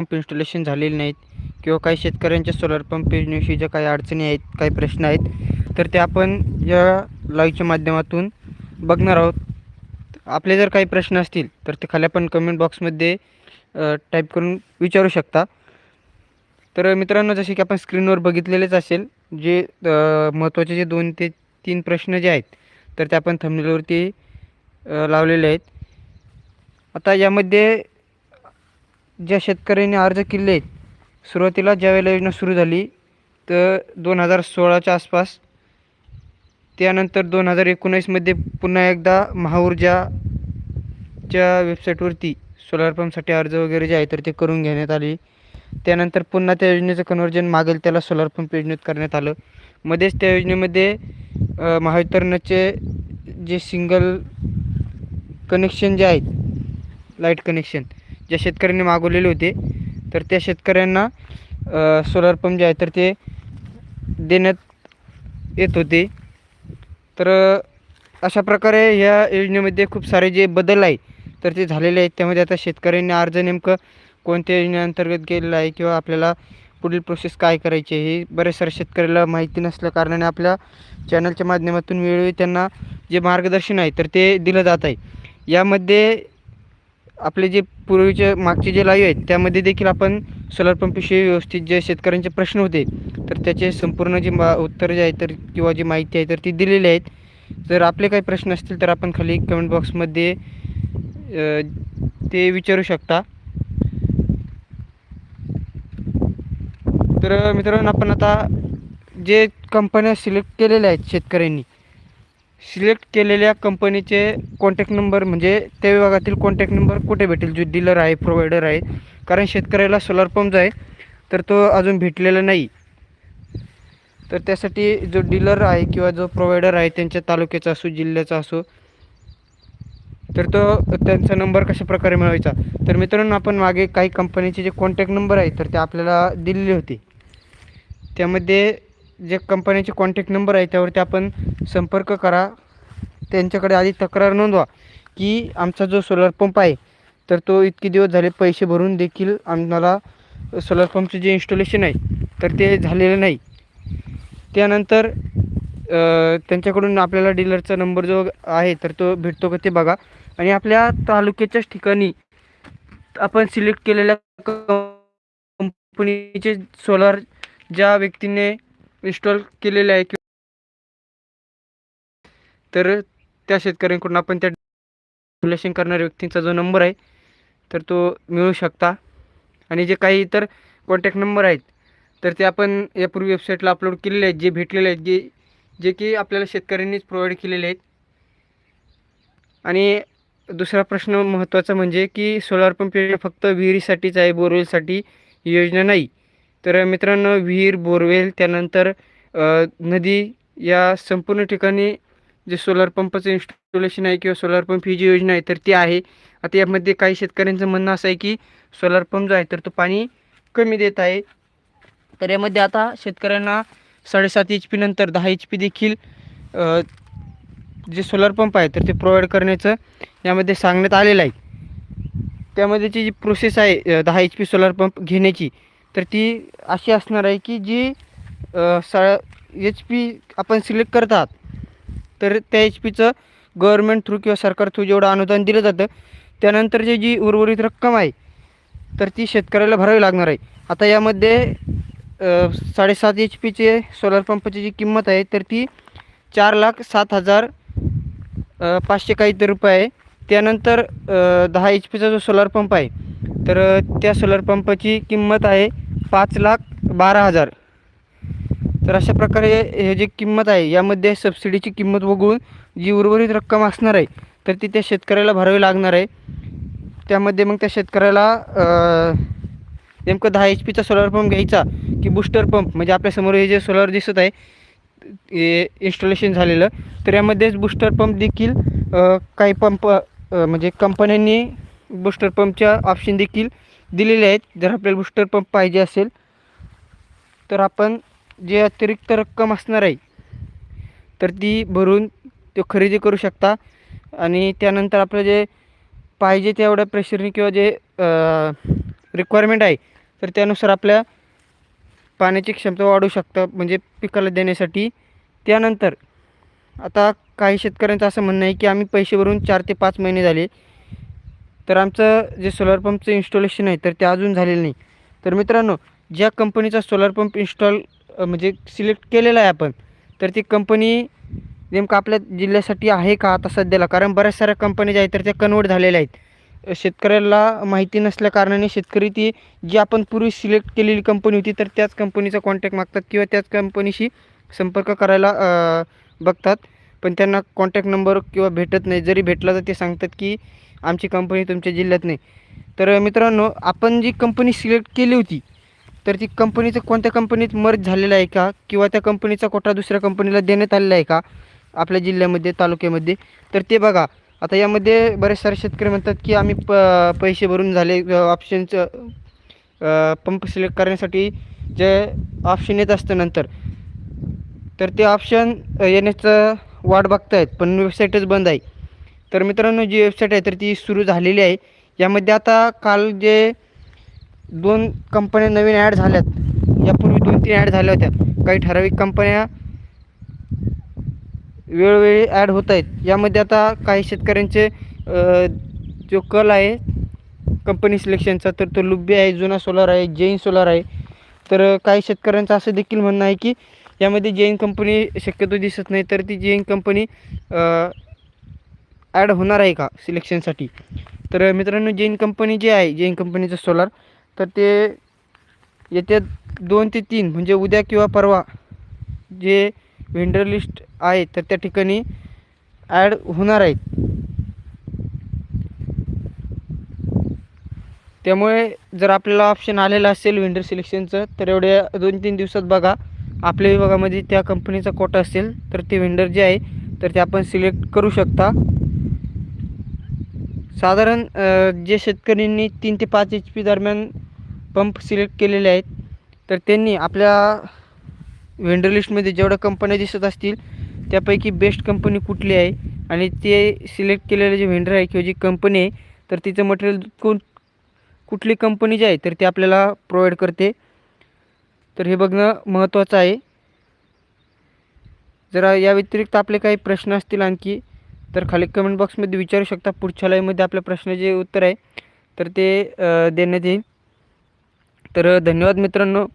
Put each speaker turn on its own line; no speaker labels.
Pump installation झालेले नाहीत किंवा काही शेतकऱ्यांच्या सोलर पंप योजनेविषयी ज्या काही अडचणी आहेत काही प्रश्न आहेत तर ते आपण या लाईव्हच्या माध्यमातून बघणार आहोत. आपले जर काही प्रश्न असतील तर ते खाली आपण कमेंट बॉक्समध्ये टाईप करून विचारू शकता. तर मित्रांनो जसे की आपण स्क्रीनवर बघितलेलेच असेल जे महत्त्वाचे जे दोन ते तीन प्रश्न जे आहेत तर ते आपण थंबनेलवरती लावलेले आहेत. आता यामध्ये ज्या शेतकऱ्यांनी अर्ज केले आहेत सुरुवातीला ज्यावेळेला योजना सुरू झाली तर दोन हजार सोळाच्या आसपास त्यानंतर दोन हजार एकोणीसमध्ये पुन्हा एकदा महाऊर्जाच्या वेबसाईटवरती सोलार पंपसाठी अर्ज वगैरे जे आहे तर ते करून घेण्यात आले. त्यानंतर पुन्हा त्या योजनेचं कन्वर्जन मागेल त्याला सोलार पंप योजनेत करण्यात आलं. मध्येच त्या योजनेमध्ये महावितरणाचे जे सिंगल कनेक्शन जे आहेत लाइट कनेक्शन ज्या शेतकऱ्यांनी मागवलेले होते तर त्या शेतकऱ्यांना सोलार पंप जे आहे तर ते देण्यात येत होते. तर अशा प्रकारे ह्या योजनेमध्ये खूप सारे जे बदल आहे तर ते झालेले आहेत. त्यामध्ये आता शेतकऱ्यांनी अर्ज नेमकं कोणत्या योजनेअंतर्गत केलेलं आहे किंवा आपल्याला पुढील प्रोसेस काय करायची आहे हे बरेच सारे शेतकऱ्याला माहिती नसल्या कारणाने आपल्या चॅनलच्या माध्यमातून वेळोवेळी त्यांना जे मार्गदर्शन आहे तर ते दिलं जात आहे. यामध्ये आपले जे पूर्वीचे मागचे जे लाईव्ह आहेत त्यामध्ये देखील आपण सोलार पंपविषयी व्यवस्थित जे शेतकऱ्यांचे प्रश्न होते तर त्याचे संपूर्ण जे मा उत्तर जे आहे तर किंवा जी माहिती आहे तर ती दिलेली आहेत. जर आपले काही प्रश्न असतील तर आपण खाली कमेंट बॉक्समध्ये ते विचारू शकता. तर मित्रांनो आपण आता जे कंपन्या सिलेक्ट केलेल्या आहेत शेतकऱ्यांनी सिलेक्ट केलेल्या कंपनीचे कॉन्टॅक्ट नंबर म्हणजे त्या विभागातील कॉन्टॅक्ट नंबर कुठे भेटेल? जो डीलर आहे प्रोव्हायडर आहे. कारण शेतकऱ्याला सोलार पंप आहे तर तो अजून भेटलेला नाही. तर त्यासाठी जो डीलर आहे किंवा जो प्रोव्हायडर आहे त्यांच्या तालुक्याचा असो जिल्ह्याचा असो तर तो त्यांचा नंबर कशा प्रकारे मिळवायचा? तर मित्रांनो आपण मागे काही कंपनीचे जे कॉन्टॅक्ट नंबर आहे तर ते आपल्याला दिलेले होते. त्यामध्ये जे कंपनीचे कॉन्टॅक्ट नंबर आहे त्यावरती आपण संपर्क करा. त्यांच्याकडे आधी तक्रार नोंदवा की आमचा जो सोलर पंप आहे तर तो इतके दिवस झाले पैसे भरून देखील आम्हाला सोलर पंपचे जे इन्स्टॉलेशन आहे तर ते झालेलं नाही. त्यानंतर त्यांच्याकडून आपल्याला डीलरचा नंबर जो आहे तर तो भेटतो का ते बघा. आणि आपल्या तालुक्याच्याच ठिकाणी आपण सिलेक्ट केलेल्या कंपनीचे सोलार ज्या व्यक्तीने इन्स्टॉल केलेले आहे तर त्या शेतकऱ्यांकडून आपण त्या इन्स्टॉलेशन करणाऱ्या व्यक्तींचा जो नंबर आहे तर तो मिळू शकता. आणि जे काही इतर कॉन्टॅक्ट नंबर आहेत तर ते आपण यापूर्वी वेबसाईटला अपलोड केलेले आहेत जे भेटलेले आहेत जे जे की आपल्याला शेतकऱ्यांनीच प्रोव्हाइड केलेले आहेत. आणि दुसरा प्रश्न महत्त्वाचा म्हणजे की सोलार पंप योजना फक्त विहिरीसाठीच आहे बोरवेलसाठी ही योजना नाही. तर मित्रांनो विहीर बोरवेल त्यानंतर नदी या संपूर्ण ठिकाणी जे सोलार पंपाचं इन्स्टॉलेशन आहे किंवा सोलार पंप ही जी योजना आहे तर ती आहे. आता यामध्ये काही शेतकऱ्यांचं म्हणणं असं आहे की सोलार पंप जो आहे तर तो पाणी कमी देत आहे. तर यामध्ये आता शेतकऱ्यांना साडेसात एच पी नंतर दहा एच पी देखील जे सोलार पंप आहे तर ते प्रोव्हाइड करण्याचं यामध्ये सांगण्यात आलेलं आहे. त्यामध्येची जी प्रोसेस आहे दहा एच पी सोलार पंप घेण्याची तर ती अशी असणार आहे की जी सळ सा एच पी आपण सिलेक्ट करतात तर त्या एच पीचं गव्हर्मेंट थ्रू किंवा सरकार थ्रू जेवढं अनुदान दिलं जातं त्यानंतर जे जी उर्वरित रक्कम आहे तर ती शेतकऱ्याला भरावी लागणार आहे. आता यामध्ये साडेसात एच पीचे सोलार पंपाची जी किंमत आहे तर ती चार लाख सात हजार पाचशे काहीतरी रुपये आहे. त्यानंतर दहा एच पीचा जो सोलार पंप आहे तर त्या सोलर पंपाची किंमत आहे पाच लाख बारा हजार. तर अशा प्रकारे हे जे किंमत आहे यामध्ये सबसिडीची किंमत वगळून जी उर्वरित रक्कम असणार आहे तर ती त्या शेतकऱ्याला भरावी लागणार आहे. त्यामध्ये मग त्या शेतकऱ्याला नेमकं दहा एच पीचा सोलार पंप घ्यायचा की बूस्टर पंप म्हणजे आपल्यासमोर हे जे सोलर दिसत आहे हे इन्स्टॉलेशन झालेलं तर यामध्येच बूस्टर पंप देखील काही पंप म्हणजे कंपन्यांनी बूस्टर पंपच्या ऑप्शन देखील दिलेले आहेत. जर आपल्याला बूस्टर पंप पाहिजे असेल तर आपण जे अतिरिक्त रक्कम असणार आहे तर ती भरून तो खरेदी करू शकता. आणि त्यानंतर आपलं जे पाहिजे तेवढ्या प्रेशरने किंवा जे रिक्वायरमेंट आहे तर त्यानुसार आपल्या पाण्याची क्षमता वाढू शकतं म्हणजे पिकाला देण्यासाठी. त्यानंतर आता काही शेतकऱ्यांचं असं म्हणणं आहे की आम्ही पैसे भरून चार ते पाच महिने झाले. तर आमचं जे सोलार पंपचं इन्स्टॉलेशन आहे तर ते अजून झालेलं नाही. तर मित्रांनो ज्या कंपनीचा सोलार पंप इन्स्टॉल म्हणजे सिलेक्ट केलेला आहे आपण तर ती कंपनी नेमकं आपल्या जिल्ह्यासाठी आहे का आता सध्याला? कारण बऱ्याच साऱ्या कंपन्या ज्या आहेत तर त्या कन्वर्ट झालेल्या आहेत. शेतकऱ्याला माहिती नसल्या कारणाने शेतकरी ती जी आपण पूर्वी सिलेक्ट केलेली कंपनी होती तर त्याच कंपनीचा कॉन्टॅक्ट मागतात किंवा त्याच कंपनीशी संपर्क करायला बघतात. पण त्यांना कॉन्टॅक्ट नंबर किंवा भेटत नाही. जरी भेटला तर ते सांगतात की आमची कंपनी तुमच्या जिल्ह्यात नाही. तर मित्रांनो आपण जी कंपनी सिलेक्ट केली होती तर ती कंपनीचं कोणत्या कंपनीत मर्ज झालेलं आहे का? किंवा त्या कंपनीचा कोटा दुसऱ्या कंपनीला देण्यात आलेला आहे का? आपल्या जिल्ह्यामध्ये तालुक्यामध्ये. तर ते बघा आता यामध्ये बरेच सारे शेतकरी म्हणतात की आम्ही प पैसे भरून झाले ऑप्शनचं पंप सिलेक्ट करण्यासाठी जे ऑप्शन येत असतं नंतर. तर ते ऑप्शन येण्याचं वाट बघतायत पण वेबसाईटच बंद आहे. तर मित्रांनो जी वेबसाईट आहे तर ती सुरू झालेली आहे. यामध्ये आता काल जे दोन कंपन्या नवीन ॲड झाल्यात यापूर्वी दोन तीन ॲड झाल्या होत्या. काही ठराविक कंपन्या वेळोवेळी ॲड होत आहेत. यामध्ये आता काही शेतकऱ्यांचे जो कल आहे कंपनी सिलेक्शनचा तर तो लुब्बी आहे जुना सोलार आहे जैन सोलार आहे. तर काही शेतकऱ्यांचं असं देखील म्हणणं आहे की यामध्ये जैन कंपनी शक्यतो दिसत नाही तर ती जैन कंपनी ॲड होणार आहे का सिलेक्शनसाठी? तर मित्रांनो जैन कंपनी जे आहे जैन कंपनीचं सोलार तर ते येत्या दोन ते तीन म्हणजे उद्या किंवा परवा जे व्हेंडर लिस्ट आहे तर त्या ठिकाणी ॲड होणार आहेत त्यामुळे जर आपल्याला ऑप्शन आलेलं असेल विंडर सिलेक्शनचं तर एवढ्या दोन तीन दिवसात बघा. आपल्या विभागामध्ये त्या कंपनीचा कोटा असेल तर ते विंडर जे आहे तर ते आपण सिलेक्ट करू शकता. साधारण जे शेतकऱ्यांनी तीन ते पाच एच पी दरम्यान पंप सिलेक्ट केलेले आहेत तर त्यांनी आपल्या व्हेंडर लिस्टमध्ये जेवढ्या कंपन्या दिसत असतील त्यापैकी बेस्ट कंपनी कुठली आहे? आणि ते सिलेक्ट केलेले जे व्हेंडर आहे किंवा जी कंपनी आहे तर तिचं मटेरियल कोण कुठली कंपनी जी आहे तर ती आपल्याला प्रोव्हाइड करते. तर हे बघणं महत्त्वाचं आहे. जरा या व्यतिरिक्त आपले काही प्रश्न असतील आणखी. तर खाली कमेंट बॉक्समध्ये विचारू शकता. पुढच्या लाईव्हमध्ये आपल्या प्रश्नाचे उत्तर आहे. तर ते देण्यात येईल. तर धन्यवाद मित्रांनो.